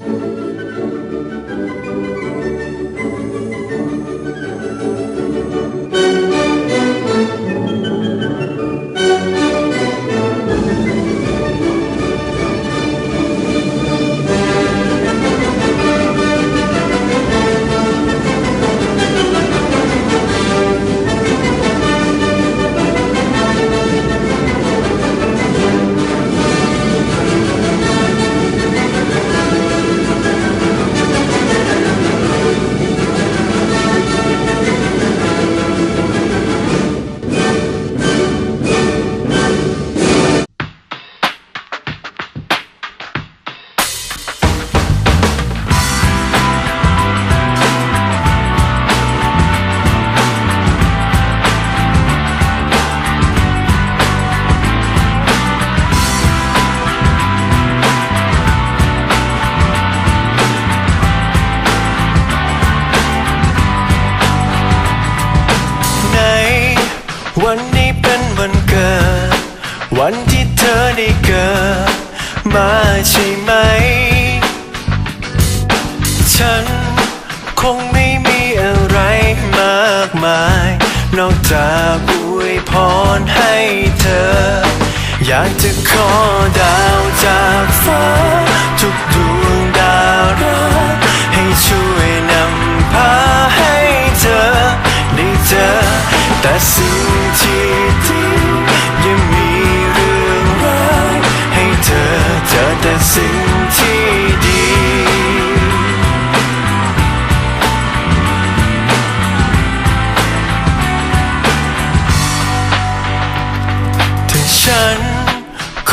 ใน มาใช่ไหม ฉันคงไม่มีอะไรมากมาย นอกจากอวยพรให้เธอ อยากจะขอดาวจากฟ้า ทุกดวงดาวรักให้ช่วยนำพาให้เธอ ได้เจอแต่สิ่งที่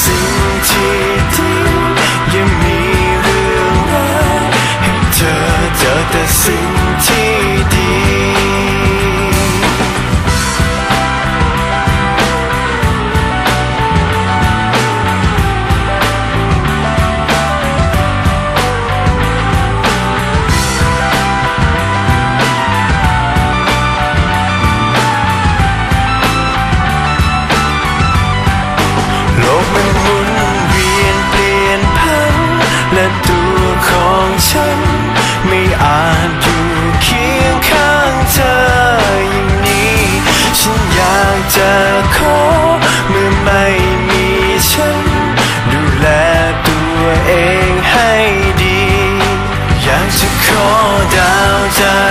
สิ่งที่ดียังมีเรื่องร้ายให้เธอเจอแต่สิ่ง จะขอเมื่อไม่มีฉัน ดูแลตัวเองให้ดี อยากจะขอดาวจาก